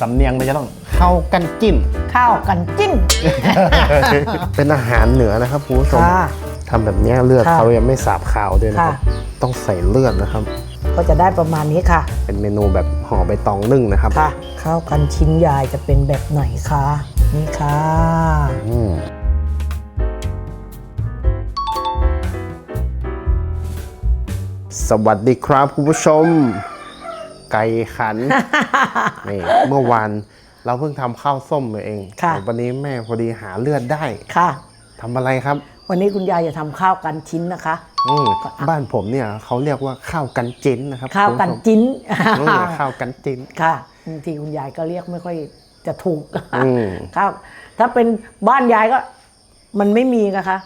สำเนียงมันจะต้องเข้ากันจิ้น ข้าวกันจิ้น เป็นอาหารเหนือนะครับคุณผู้ชมค่ะทำแบบเนี้ยเลือดค่ะเขายังไม่สาบขาวด้วยนะครับ ค่ะ ต้องใส่เลือดนะครับ ก็จะได้ประมาณนี้ค่ะ เป็นเมนูแบบห่อใบตองนึ่งนะครับค่ะ ข้าวกันชิ้นใหญ่จะเป็นแบบไหนคะ นี่ค่ะ อืมสวัสดีครับคุณผู้ชม ไก่ขันนี่เมื่อวานเราเพิ่งทำข้าวส้มไปเองค่ะ วันนี้แม่พอดีหาเลือดได้ค่ะ ทำอะไรครับ วันนี้คุณยายจะทำข้าวกันชิ้นนะคะ อืมบ้านผมเนี่ยเขาเรียกว่าข้าวกันจิ้นนะครับข้าวกันคุณผู้ชมจิ้นอืมข้าวกันจิ้น ค่ะบางทีคุณยายก็เรียกไม่ค่อยจะถูกอืม ข้าวถ้าเป็นบ้านยายก็ มันไม่มีนะคะ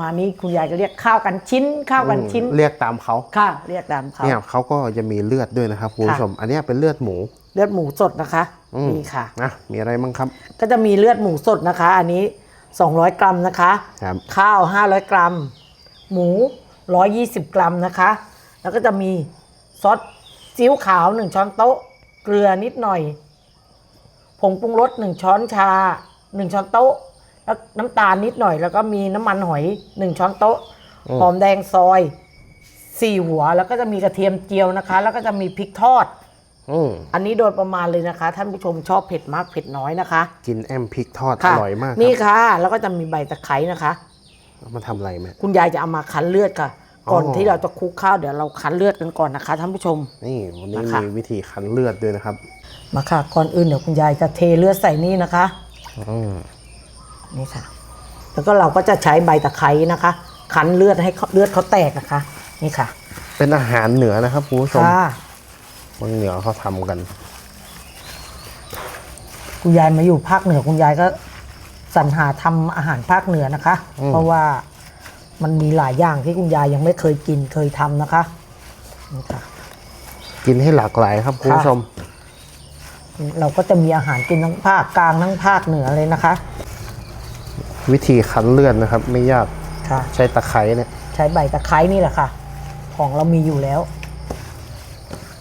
มานี้คุณยายก็เรียกข้าวกันชิ้นข้าวกันชิ้น เรียกตามเขาค่ะ เรียกตามเขาเนี่ยเขาก็จะมีเลือดด้วยนะครับคุณผู้ชม อันเนี้ยเป็นเลือดหมู เลือดหมูสดนะคะอืมนี่ค่ะนะมีอะไรบ้างครับ ก็จะมีเลือดหมูสดนะคะ อันนี้ 200 กรัมนะคะครับข้าว 500 กรัม หมู 120 กรัมนะคะ แล้วก็จะมีซอสซีอิ๊วขาว 1 ช้อนโต๊ะ เกลือนิดหน่อย ผงปรุงรส 1 ช้อนชา 1 ช้อนโต๊ะ แล้วน้ำตาลนิดหน่อย แล้วก็มีน้ำมันหอย1ช้อนโต๊ะอืมหอมแดงซอย4หัว แล้วก็จะมีกระเทียมเจียวนะคะ แล้วก็จะมีพริกทอดอืมอันนี้โดยประมาณเลยนะคะ ท่านผู้ชมชอบเผ็ดมากเผ็ดน้อยนะคะ กินแอมพริกทอดอค่ะร่อยมากนี่ครับค่ะ แล้วก็จะมีใบตะไคร้นะคะเอามาทำอะไรแม่คุณยายจะเอามาคั้นเลือดค่ะ ก่อนอ๋อที่เราจะคลุกข้าวเดี๋ยวเราคั้นเลือดกันก่อนนะคะท่านผู้ชม นี่วันนี้นะคะมีวิธีคั้นเลือดด้วยนะครับ มาค่ะก่อนอื่นเดี๋ยวคุณยายจะเทเลือดใส่นี่นะคะอืม นี่ค่ะ แล้วก็เราก็จะใช้ใบตะไคร้นะคะ คั้นเลือดให้เขาเลือดเขาแตกนะคะ นี่ค่ะ เป็นอาหารเหนือนะครับคุณผู้ชมค่ะเมืองเหนือเขาทำกัน คุณยายมาอยู่ภาคเหนือคุณยายก็สรรหาทำอาหารภาคเหนือนะคะ อืม เพราะว่ามันมีหลายอย่างที่คุณยายยังไม่เคยกินเคยทำนะคะนี่ค่ะ กินให้หลากหลายครับคุณผู้ชม เราก็จะมีอาหารกินทั้งภาคกลางทั้งภาคเหนือเลยนะคะ วิธีคั้นเลือดนะครับ ไม่ยากค่ะ ใช้ตะไคร้เนี่ยใช้ใบตะไคร้นี่แหละค่ะ ของเรามีอยู่แล้ว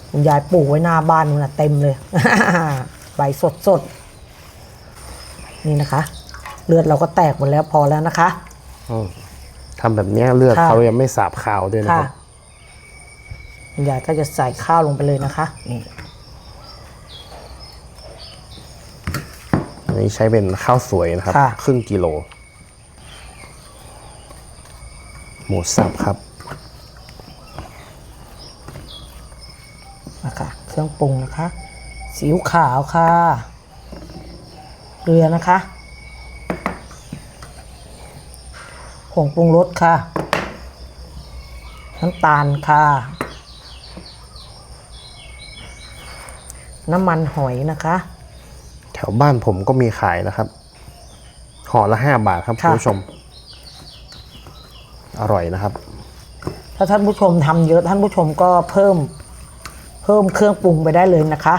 คุณยายปลูกไว้หน้าบ้านนู่นนะเต็มเลย ใบสดสดๆนี่นะคะ เลือดเราก็แตกหมดแล้วพอแล้วนะคะ อืมทำแบบเนี้ยเลือดค่ะ เขายังไม่สาบขาวด้วยนะคค่ะรับคุณยายก็จะใส่ข้าวลงไปเลยนะคะนี่อันนี้ใช้เป็นข้าวสวยนะครับ ค่ะ ครึ่งกิโล หมูสับครับนะคะเครื่องปรุงนะคะซีอิ๊วขาวค่ะเกลือนะคะผงปรุงรสค่ะ น้ำตาลค่ะ น้ำมันหอยนะคะ แถวบ้านผมก็มีขายนะครับห่อละห้าบาทครับค่ะคุณผู้ชม อร่อยนะครับ ถ้าท่านผู้ชมทำเยอะท่านผู้ชมก็เพิ่มเพิ่มเครื่องปรุงไปได้เลยนะคะ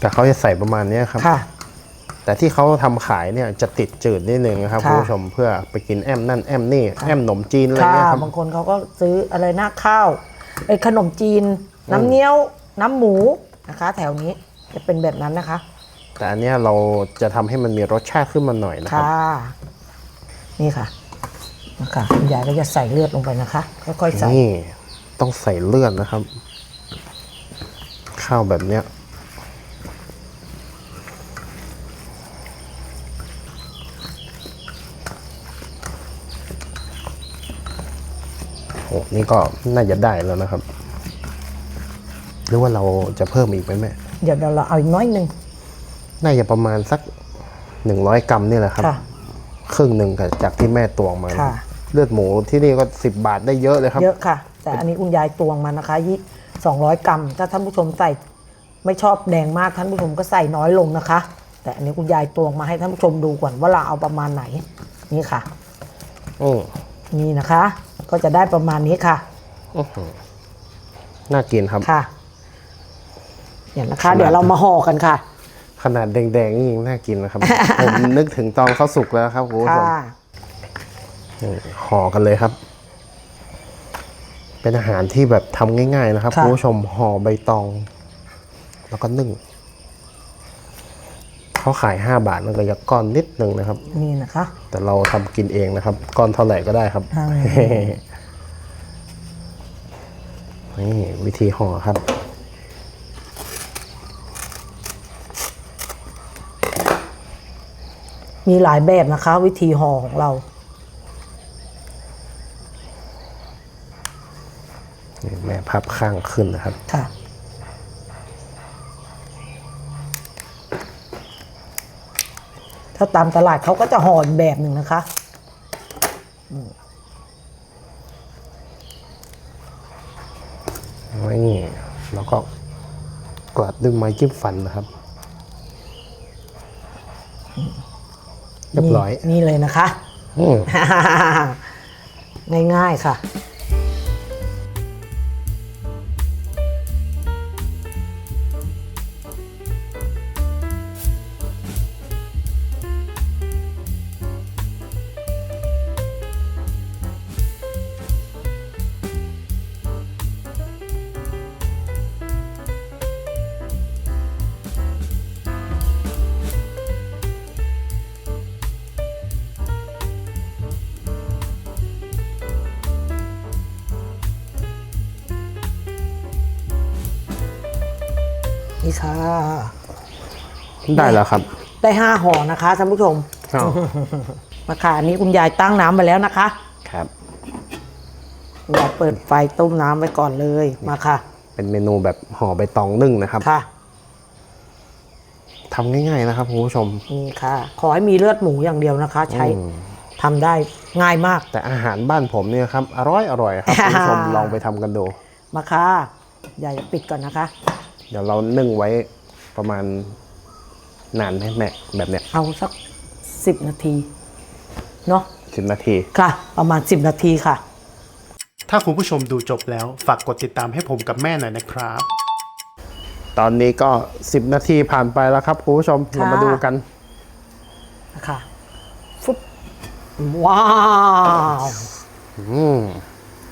แต่เขาจะใส่ประมาณเนี้ยครับค่ะแต่ที่เขาทำขายเนี่ยจะติดจืดนิดนึงนะครับค่ะคุณผู้ชมเพื่อไปกินแอมนั่นแอมนี่แอมหนมจีนอะไรค่ะเงี้ยครับบางคนเขาก็ซื้ออะไรหน้าข้าวไอ้ยขนมจีน น้ำเงี้ยวน้ำหมูนะคะ แถวนี้จะเป็นแบบนั้นนะคะ แต่อันเนี้ยเราจะทำให้มันมีรสชาติขึ้นมาหน่อยนะครับค่ะนี่ค่ะ นะคะคุณยายก็จะใส่เลือดลงไปนะคะ ค่อยๆใส่ นี่ต้องใส่เลือดนะครับ ข้าวแบบเนี้ยโอ้นี่ก็น่าจะได้แล้วนะครับ หรือว่าเราจะเพิ่มอีกไหมแม่เดี๋ยวเราเอาอีกน้อยหนึ่งน่าจะประมาณสักหนึ่งร้อยกรัมนี่แหละครับ ค่ะ ครึ่งหนึ่งกับจากที่แม่ตวงมา ค่ะ เลือดหมูที่นี่ก็สิบบาทได้เยอะเลยครับ เยอะค่ะ แต่อันนี้คุณยายตวงมานะคะยี่สองร้อยกรัม ถ้าท่านผู้ชมใส่ไม่ชอบแดงมากท่านผู้ชมก็ใส่น้อยลงนะคะ แต่อันนี้คุณยายตวงมาให้ท่านผู้ชมดูก่อนว่าเราเอาประมาณไหน นี่ค่ะ อืมนี่นะคะ ก็จะได้ประมาณนี้ค่ะ อื้อหือน่ากินครับ ค่ะเดี๋ยวนะคะขนาดเดี๋ยวเรามาห่อกันค่ะ ขนาดแดงๆนี่ยังน่ากินนะครับ ผมนึกถึงตอนเขาสุกแล้วครับคุณผู้ชม ค่ะนี่ ห่อกันเลยครับ เป็นอาหารที่แบบทำง่าย ๆ นะครับค่ะคุณผู้ชมห่อใบตอง แล้วก็นึ่งเขาขาย 5 บาทมันก็จะก้อนนิดนึงนะครับ นี่นะคะ แต่เราทำกินเองนะครับ ก้อนเท่าไหร่ก็ได้ครับใช่นี่วิธีห่อครับมีหลายแบบนะคะ วิธีห่อของเรา นี่แม่ พับข้างขึ้นนะครับ ค่ะ ถ้าตามตลาดเขาก็จะห่ออีกแบบหนึ่งนะคะนี่แล้วก็กลัดด้วยไม้จิ้มฟันนะครับเรียบร้อยนี่นี่เลยนะคะอืมง่ายๆค่ะ นี่ค่ะ ได้แล้วครับ ได้ห้าห่อนะคะท่านผู้ชมอ้าวมาค่ะอันนี้คุณยายตั้งน้ำไปแล้วนะคะ ครับคุณยายเปิดไฟต้มน้ำไว้ก่อนเลยมาค่ะ เป็นเมนูแบบห่อใบตองนึ่งนะครับค่ะทำง่ายๆนะครับคุณผู้ชมนี่ค่ะ ขอให้มีเลือดหมูอย่างเดียวนะคะ ใช้อืมทำได้ง่ายมาก แต่อาหารบ้านผมเนี่ยครับ อร่อยอร่อยครับคุณผู้ชมลองไปทำกันดูมาค่ะยายจะปิดก่อนนะคะ เดี๋ยวเรานึ่งไว้ประมาณนานไหมแม่แบบเนี้ยเอาสักสิบนาทีเนาะสิบนาทีค่ะ ประมาณสิบนาทีค่ะ ถ้าคุณผู้ชมดูจบแล้ว ฝากกดติดตามให้ผมกับแม่หน่อยนะครับ ตอนนี้ก็10นาทีผ่านไปแล้วครับคุณผู้ชมเรามาดูกันนะคะฟุบว้าวอืม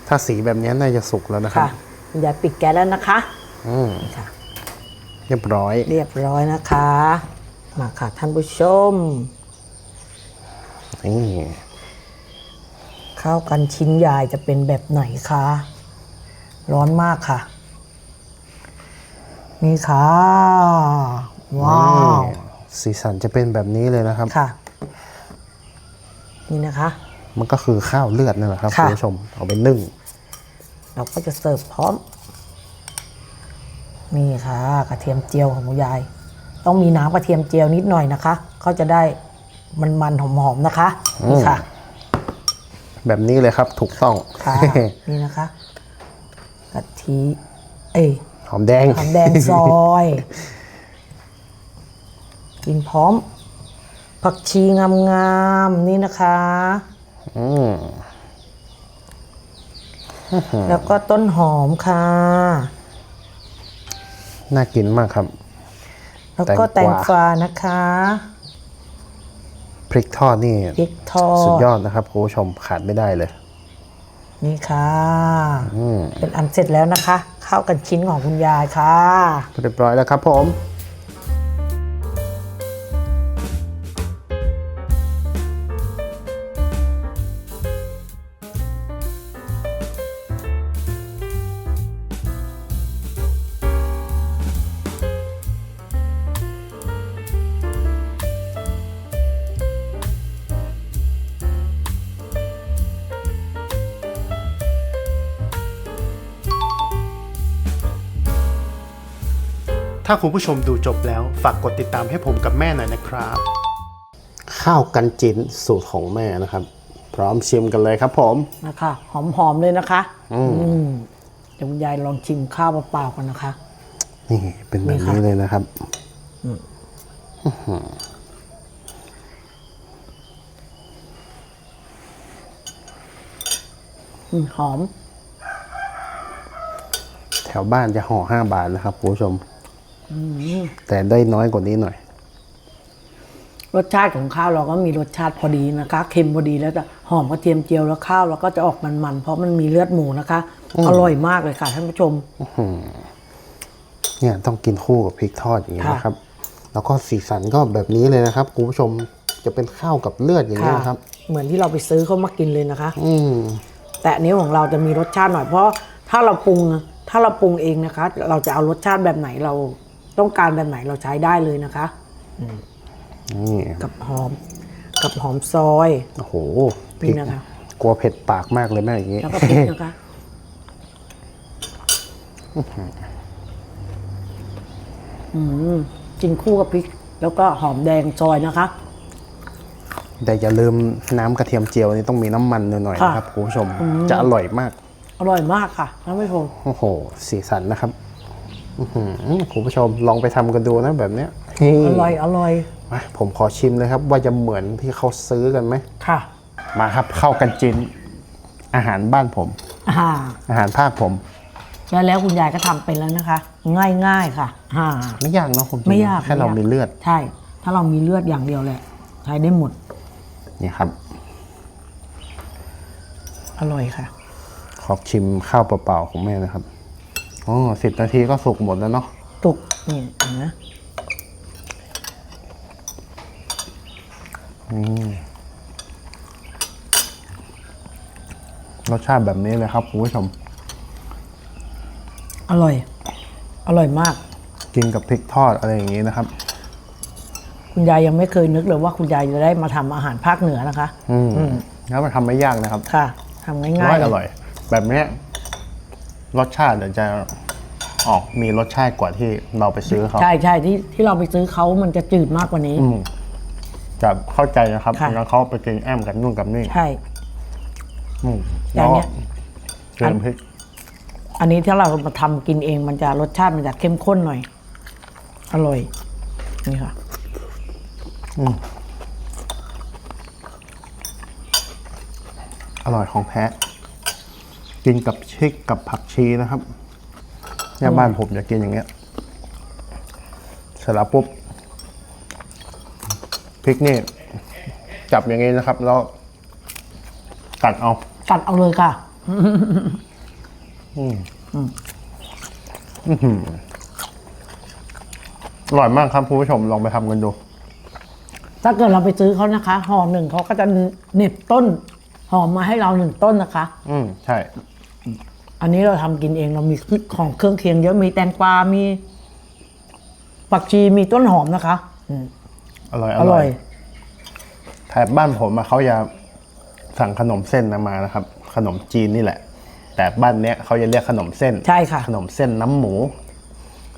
ถ้าสีแบบนี้น่าจะสุกแล้วนะครัค่ะบคุณยายปิดแก๊สแล้วนะคะ อืมนี่ค่ะ เรียบร้อย เรียบร้อยนะคะ มาค่ะท่านผู้ชม นี่ข้าวกันชิ้นใหญ่จะเป็นแบบไหนคะ ร้อนมากค่ะ นี่ค่ะ ว้าว สีสันจะเป็นแบบนี้เลยนะครับ ค่ะ นี่นะคะ มันก็คือข้าวเลือดนั่นแหละครับค่ะคุณผู้ชม เอาไปนึ่ง เราก็จะเสิร์ฟพร้อม นี่ค่ะ กระเทียมเจียวของคุณยาย ต้องมีน้ำกระเทียมเจียวนิดหน่อยนะคะ เขาจะได้มันๆหอมๆนะคะนี่ค่ะ แบบนี้เลยครับถูกต้องค่ะนี่นะคะ กะทิ เอ้ยหอมแดงหอมแดงซอยกินพร้อม ผักชีงามๆนี่นะคะอืมแล้วก็ต้นหอมค่ะ น่ากินมากครับ แล้วก็แตแตงงกวากวานะคะพริกทอดนี่พริกทอสุดดยอดนะครับคุณผู้ชมขาดไม่ได้เลย นี่ค่ะอืมเป็นอันเสร็จแล้วนะคะข้าวกันชิ้นของคุณยายค่ะเรียบร้อยแล้วครับผม ถ้าคุณผู้ชมดูจบแล้ว ฝากกดติดตามให้ผมกับแม่หน่อยนะครับ ข้าวกันจินสูตรของแม่นะครับ พร้อมชิมกันเลยครับผม นะคะหอมๆเลยนะคะอืมอืมเดี๋ยวคุณยายลองชิมข้าวเปล่าๆกันนะคะ นี่เป็นแบบนี้เลยนะครับอืมหอม แถวบ้านจะห่อห้าบาทนะครับคุณผู้ชม แต่ได้น้อยกว่านี้หน่อย รสชาติของข้าวเราก็มีรสชาติพอดีนะคะเค็มพอดีแล้วแต่หอมกระเทียมเจียวแล้วข้าวเราก็จะออกมันๆเพราะมันมีเลือดหมูนะคะอร่อยมากเลยค่ะท่านผู้ชมเนี่ยต้องกินคู่กับพริกทอดอย่างนี้ค่ะนะครับ แล้วก็สีสันก็แบบนี้เลยนะครับคุณผู้ชมจะเป็นข้าวกับเลือดอย่างนี้ยนะครับ เหมือนที่เราไปซื้อเขามากินเลยนะคะ อืมแต่อันนี้ของเราจะมีรสชาติหน่อยเพราะถ้าเราปรุงถ้าเราปรุงเองนะคะ เราจะเอารสชาติแบบไหนเรา ต้องการแบบไหนเราใช้ได้เลยนะคะนี่กับหอม กับหอมซอยโอ้โหพริกนี่นะคะ กลัวเผ็ดปากมากเลยแม่อย่างนี้แล้วก็พริกนะคะอืมกินคู่กับพริก แล้วก็หอมแดงซอยนะคะ แต่อย่าลืมน้ำกระเทียมเจียวนี่ต้องมีน้ำมันหน่อยๆค่ะนะครับคุณผู้ชม จะอร่อยมาก อร่อยมากค่ะท่านผู้ชมโอ้โห สีสันนะครับอื้อหือ คุณผู้ชมลองไปทำกันดูนะแบบเนี้ยอร่อยอร่อยมาผมขอชิมเลยครับ ว่าจะเหมือนที่เขาซื้อกันไหมค่ะ มาครับเข้ากันจินอาหารบ้านผมอ่าอาหารภาคผมแล้วแล้วคุณยายก็ทำเป็นแล้วนะคะ ง่ายง่ายๆค่ะอ่าไม่ยากเนาะผมไม่ยากแค่เราไยมีเลือด ใช่ ถ้าเรามีเลือดอย่างเดียวแหละใช้ได้หมดนี่ครับ อร่อยค่ะ ขอชิมข้าวเปล่าๆของแม่นะครับ อ๋อสิบนาทีก็สุกหมดแล้วเนาะตุกนี่เห็นไหมรสชาติแบบนี้เลยครับคุณผู้ชม อร่อย อร่อยมาก กินกับพริกทอดอะไรอย่างนี้นะครับ คุณยายยังไม่เคยนึกเลยว่าคุณยายจะได้มาทำอาหารภาคเหนือนะคะ อืมแล้วมันทำไม่ยากนะครับค่ะทำง่ายร่อยๆอร่อย แบบเนี้ย รสชาติเดี๋ยวจะออกมีรสชาติกว่าที่เราไปซื้อเขาใช่ใช่ที่ที่เราไปซื้อเขามันจะจืดมากกว่านี้ อืมจะเข้าใจนะครับค่ะ แล้วเขาไปกินแอมกับนู่นกับนี่ใช่ อืมอย่างเนี้ย เติมพริกอันนี้ถ้าเรามาทำกินเองมันจะรสชาติมันจะเข้มข้นหน่อย อร่อย นี่ค่ะ อร่อยของแท้ กินกับชิกกับผักชีนะครับเนี่ยบ้านผมจะกินอย่างเงี้ยเสร็จแล้วปุ๊บพริกนี่จับอย่างงี้นะครับ แล้วตัดเอากัดเอาเลยค่ะอร่อยมากครับคุณผู้ชมลองไปทำกันดู ถ้าเกิดเราไปซื้อเขานะคะห่อหนึ่งเขาก็จะเหน็บต้นหอมมาให้เราหนึ่งต้นนะคะ อืมใช่ อันนี้เราทำกินเองเรามีของเครื่องเคียงเยอะมีแตงกวา มีผักชีมีต้นหอมนะคะอืมอร่อยอร่อยแถบบ้านผมอะเขาจะสั่งขนมเส้นนะมานะครับ ขนมจีนนี่แหละ แต่บ้านเนี้ยเขาจะเรียกขนมเส้นใช่ค่ะ ขนมเส้นน้ำหมู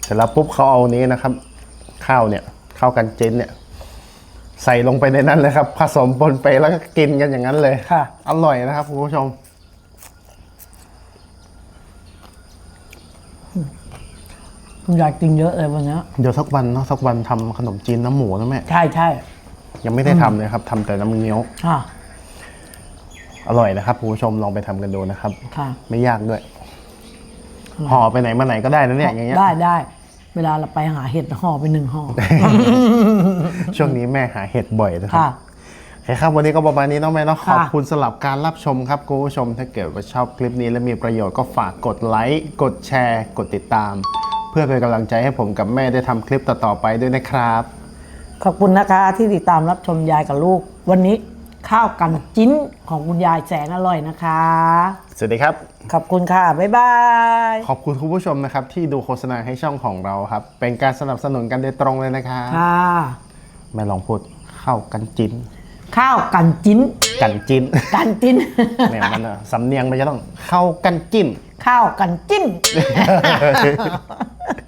เสร็จแล้วปุ๊บเขาเอานี้นะครับ ข้าวเนี่ยข้าวกันเจนเนี่ย ใส่ลงไปในนั้นเลยครับ ผสมปนไปแล้วก็กินกันอย่างนั้นเลยค่ะ อร่อยนะครับคุณผู้ชม คุณยายกินเยอะเลยวันนี้เดี๋ยวสักวันเนาะสักวันทำขนมจีนน้ำหมูนะแม่ ใช่ใช่ยังไม่ได้ทำเลยครับทำแต่น้ำเงี้ยว ค่ะอร่อยนะครับคุณผู้ชมลองไปทำกันดูนะครับ ค่ะไม่ยากด้วยห่อไปไหนมาไหนก็ได้นะเนี่ยอย่างเงี้ย ได้ได้ เวลาเราไปหาเห็ดห่อไปหนึ่งห่อ ช่วงนี้แม่หาเห็ดบ่อยนะครับ ค่ะ โอเคครับวันนี้ก็ประมาณนี้เนาะแม่เนาะขค่ะอบคุณสำหรับการรับชมครับคุณผู้ชมถ้าเกิดว่าชอบคลิปนี้และมีประโยชน์ก็ฝากกดไลค์กดแชร์ กดติดตามเพื่อเป็นกำลังใจให้ผมกับแม่ได้ทำคลิปต่อๆไปด้วยนะครับ ขอบคุณนะคะที่ติดตามรับชมยายกับลูก วันนี้ข้าวกันจิ้นของคุณยายแสนอร่อยนะคะ สวัสดีครับ ขอบคุณค่ะ บ๊ายบาย ขอบคุณคุณผู้ชมนะครับ ที่ดูโฆษณาให้ช่องของเราครับ เป็นการสนับสนุนกันโดยตรงเลยนะครับค่ะแม่ลองพูดเข้ากันจิ้น ข้าวกันจิ้น กันจิ้นกันจิ้น เนี่ยมันอะสำเนียงมันจะต้องเข้ากันจิ้น ข้าวกันจิ้น